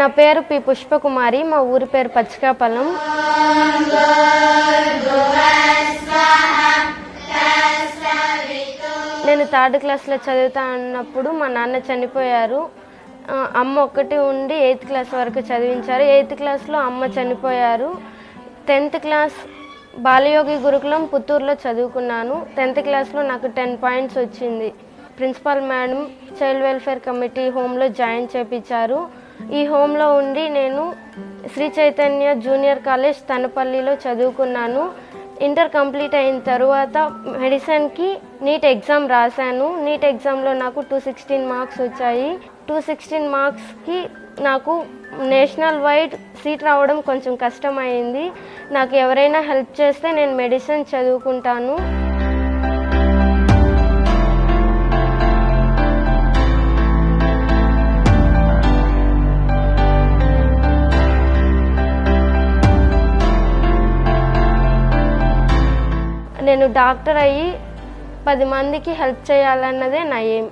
నా పేరు పి పుష్పకుమారి మా ఊరి పేరు పచ్చికాపల్లం. నేను థర్డ్ క్లాస్లో చదువుతా అన్నప్పుడు మా నాన్న చనిపోయారు. అమ్మ ఒక్కటి ఉండి ఎయిత్ క్లాస్ వరకు చదివించారు. ఎయిత్ క్లాస్లో అమ్మ చనిపోయారు. టెన్త్ క్లాస్ బాలయోగి గురుకులం పుత్తూరులో చదువుకున్నాను. టెన్త్ క్లాస్లో నాకు టెన్ పాయింట్స్ వచ్చింది. Principal madam child welfare committee హోమ్లో జాయిన్ చేపించారు. ఈ హోమ్లో ఉండి నేను శ్రీ చైతన్య జూనియర్ కాలేజ్ తనపల్లిలో చదువుకున్నాను. ఇంటర్ కంప్లీట్ అయిన తర్వాత మెడిసిన్కి నీట్ ఎగ్జామ్ రాశాను. నీట్ ఎగ్జామ్లో నాకు టూ సిక్స్టీన్ మార్క్స్ వచ్చాయి. టూ సిక్స్టీన్ మార్క్స్కి నాకు నేషనల్ వైడ్ సీట్ రావడం కొంచెం కష్టమైంది. నాకు ఎవరైనా హెల్ప్ చేస్తే నేను మెడిసిన్ చదువుకుంటాను. నేను డాక్టర్ అయ్యి పది మందికి హెల్ప్ చేయాలన్నదే నా ఎయిమ్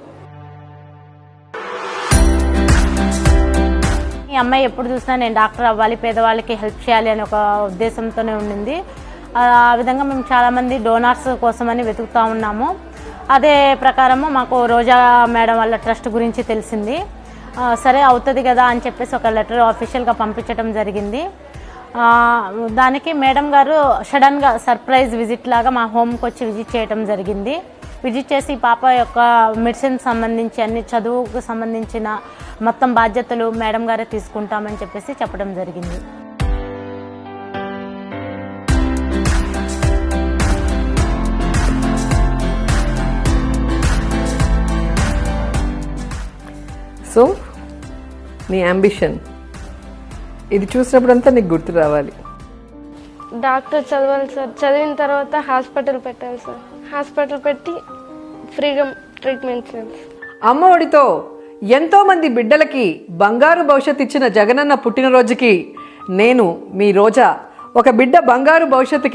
ఈ అమ్మాయి ఎప్పుడు చూసినా నేను డాక్టర్ అవ్వాలి పేదవాళ్ళకి హెల్ప్ చేయాలి అనే ఒక ఉద్దేశంతోనే ఉండింది. ఆ విధంగా మేము చాలామంది డోనార్స్ కోసమని వెతుకుతూ ఉన్నాము. అదే ప్రకారము మాకు రోజా మేడం వాళ్ళ ట్రస్ట్ గురించి తెలిసింది. సరే అవుతుంది కదా అని చెప్పేసి ఒక లెటర్ ఆఫీషియల్గా పంపించడం జరిగింది. దానికి మేడం గారు సడన్గా సర్ప్రైజ్ విజిట్ లాగా మా హోమ్కి వచ్చి విజిట్ చేయడం జరిగింది. విజిట్ చేసి పాప యొక్క మెడిసిన్ సంబంధించి అన్ని చదువుకు సంబంధించిన మొత్తం బాధ్యతలు మేడం గారే తీసుకుంటామని చెప్పేసి చెప్పడం జరిగింది. సో మీ అంబిషన్ ఇది చూసినప్పుడంతా నీకు గుర్తు రావాలి. డాక్టర్ చదవాలి సార్. చదివిన తర్వాత హాస్పిటల్ పెట్టాలి సార్. హాస్పిటల్ పెట్టి ఫ్రీగా ట్రీట్మెంట్ చేయాలి అమ్మ ఒడితో ఎంతో మంది బిడ్డలకి బంగారు భవిష్యత్తు ఇచ్చిన జగనన్న పుట్టినరోజుకి నేను మీ రోజా ఒక బిడ్డ బంగారు భవిష్యత్తుకి